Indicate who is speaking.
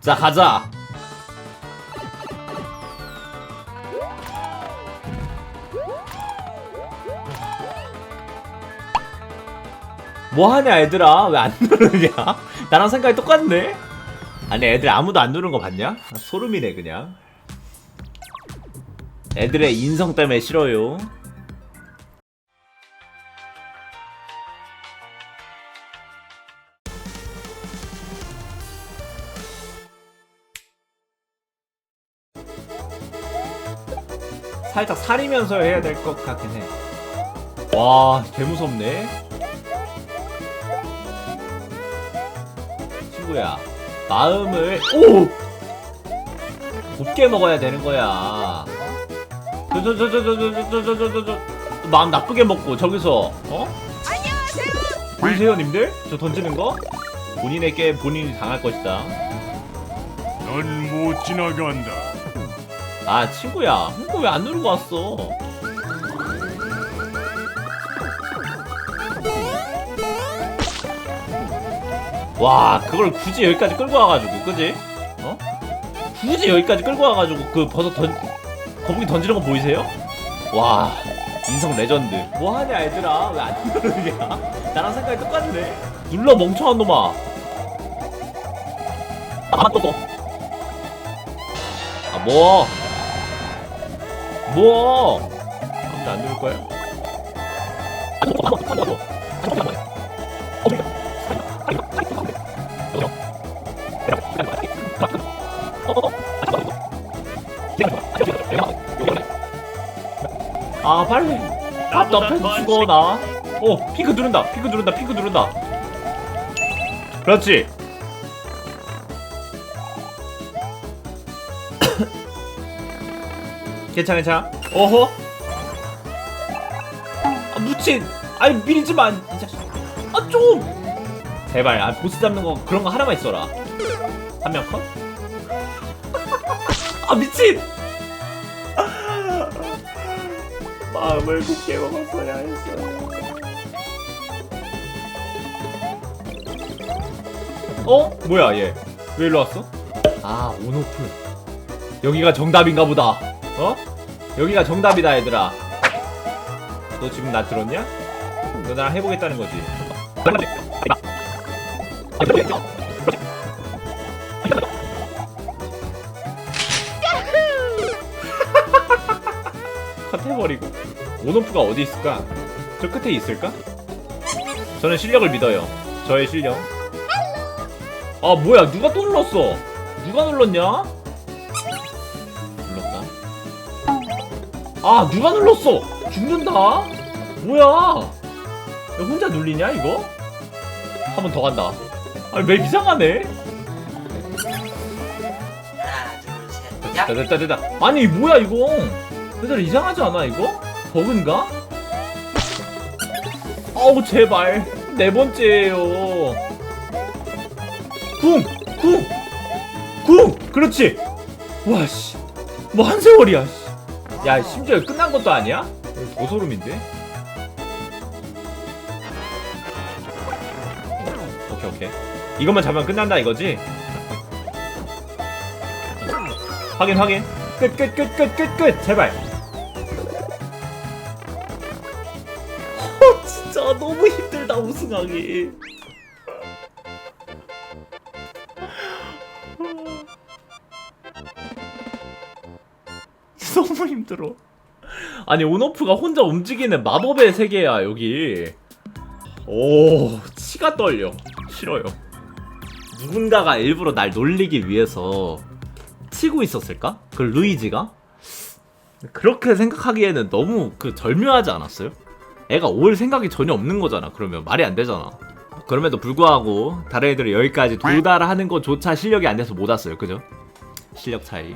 Speaker 1: 자 가자. 뭐하냐 얘들아? 왜 안 누르냐? 나랑 생각이 똑같네? 아니 애들 아무도 안 누른 거 봤냐? 아, 소름이네 그냥. 애들의 인성 때문에 싫어요 살짝 살이면서 해야 될 것 같긴 해. 와, 개 무섭네. 친구야, 마음을 오 곱게 먹어야 되는 거야. 저저 저 저 저 저 저 저 저 저 마음 나쁘게 먹고 저기서 어? 안녕하세요. 보이세요, 님들? 저 던지는 거? 본인에게 본인이 당할 것이다.
Speaker 2: 넌 못 지나간다.
Speaker 1: 아 친구야 홍보 왜 안 누르고 왔어 와 그걸 굳이 여기까지 끌고 와가지고 그지? 어? 굳이 여기까지 끌고 와가지고 그 버섯 던 거북이 던지는 거 보이세요? 와 인성 레전드 뭐하냐 얘들아 왜 안 누르냐 나랑 생각이 똑같네 눌러 멍청한 놈아 아 또. 아 뭐? 뭐? 아무도 안 누를 거야? 아 빨리 답답해 죽어 나. 어 핑크 누른다 핑크 누른다 핑크 누른다. 그렇지. 괜찮아 괜찮아. 어허? 아 무친. 아니 밀지만. 아좀. 제발 아 보스 잡는 거 그런 거 하나만 있어라. 한 명 컷? 아 미친! 마음을 굳게 먹었어야 했어 어? 뭐야 얘? 왜 일로 왔어? 아 온오프. 여기가 정답인가 보다. 어? 여기가 정답이다, 얘들아. 너 지금 나 들었냐? 너 나랑 해보겠다는 거지. 컷 해버리고. 온오프가 어디 있을까? 저 끝에 있을까? 저는 실력을 믿어요. 저의 실력. 아 뭐야 누가 또 눌렀어? 누가 눌렀냐? 아 누가 눌렀어? 죽는다. 뭐야? 야, 혼자 눌리냐 이거? 한 번 더 간다. 아니 맵 이상하네. 됐다 됐다 됐다. 아니 뭐야 이거? 얘들아 이상하지 않아 이거? 버그인가? 아우 제발 네 번째예요. 쿵! 쿵! 쿵! 그렇지! 와, 씨. 뭐 한 세월이야, 씨. 야, 심지어 끝난 것도 아니야? 이거 더 소름인데? 오케이, 오케이. 이것만 잡으면 끝난다 이거지? 확인, 확인. 끝, 끝, 끝, 끝, 끝, 끝! 제발! 어, 진짜 너무 힘들다, 우승하기. 너무 힘들어. 아니 온오프가 혼자 움직이는 마법의 세계야 여기. 오 치가 떨려. 싫어요. 누군가가 일부러 날 놀리기 위해서 치고 있었을까? 그 루이지가? 그렇게 생각하기에는 너무 그 절묘하지 않았어요? 애가 올 생각이 전혀 없는 거잖아. 그러면 말이 안 되잖아. 그럼에도 불구하고 다른 애들이 여기까지 도달하는 것조차 실력이 안 돼서 못 왔어요. 그죠? 실력 차이.